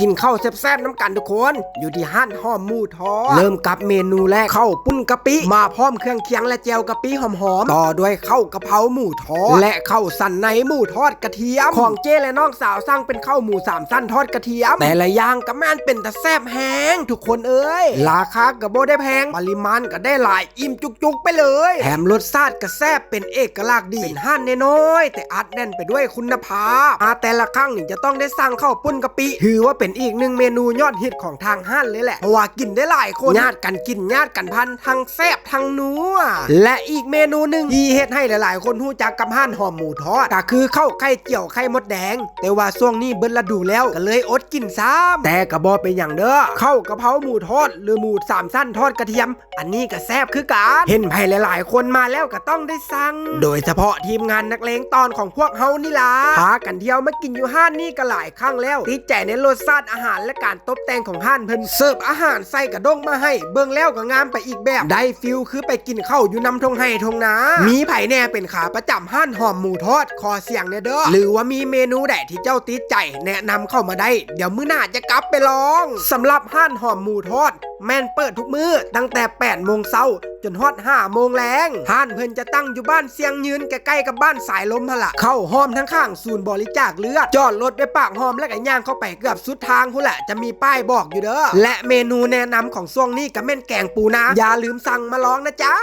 กินข้าวแซ่บๆน้ำกันทุกคน อยู่ที่ห้านหอมหมูทอดเริ่มกับเมนูแรกข้าวปุ้นกะปิ มาพร้อมเครื่องเคียงและแจวกะปิหอมๆต่อด้วยข้าวกะเพราหมูทอดและข้าวสันในหมูทอดกระเทียม ของเจ้และน้องสาวสั่งเป็นข้าวหมูสามสั้นทอดกระเทียม แต่ละอย่างก็แม่นเป็นแต่แซ่บแห้งทุกคนเอ้ยราคาก็บ่ได้แพงปริมาณก็ได้หลายอิ่มจุกๆไปเลยแถมรสชาติก็แซ่บเป็นเอกลักษณ์ดีเป็นห้านน้อยแต่อัดแน่นไปด้วยคุณภาพอาแต่ละครั้งนี่จะต้องได้สั่งข้าวปุ้นกะปิถือว่าเป็นอีกหนึ่งเมนูยอดฮิตของทางห้านเลยแหละเพราะว่ากินได้หลายคนญาติกันกินญาติกันพันทั้งแซ่บทั้งนัวและอีกเมนูหนึ่งที่เฮ็ดให้หลาย ๆ คนรู้จักกับห้านหอมหมูทอดก็คือข้าวไข่เจียวไข่มดแดง แต่ว่าช่วงนี้เบิ้ลฤดูแล้วก็เลยอดกินซ้ำแต่กระบอเป็นอย่างเด้อข้าวกะเพราหมูทอด หรือหมูสามสั้นทอดกระเทียม อันนี้ก็แซ่บคือกันเห็นไผหลาย ๆ คนมาแล้วก็ต้องได้สั่งโดยเฉพาะทีมงานนักเลงตอนของพวกเฮานี่ล่ะพากันเที่ยวมากินอยู่ห้านนี่ก็หลายครั้งแล้วติดใจในรสชาติอาหารและการตกแต่งของห้านเพิ่นเสิร์ฟอาหารใส่กระด้งมาให้ เบิ่งแล้วก็งามไปอีกแบบ ได้ฟิลคือไปกินข้าวอยู่นำทงไห้ทงนา มีไผแน่เป็นขาประจำห้านหอมหมูทอดขอเสียงเนเด้อหรือว่ามีเมนูใดที่เจ้าติดใจ แนะนำเข้ามาได้ เดี๋ยวมื้อหน้าจะกลับไปลองสำหรับห้านหอมหมูทอด แม่นเปิดทุกมื้อตั้งแต่8โมงเช้าจนฮอด5โมงแรงห้านเพิ่นจะตั้งอยู่บ้านเสียงยืนใกล้ๆกับบ้านสายลมหละเข้าห้อมทั้งข้างศูนย์บริจาคเลือดจอดรถไว้ปากห้อมแล้วก็ย่างเข้าไปเกือบสุดทางพุ่นแหละจะมีป้ายบอกอยู่เด้อและเมนูแนะนำของช่วงนี้ก็แม่นแกงปูนาอย่าลืมสั่งมาลองนะจ๊ะ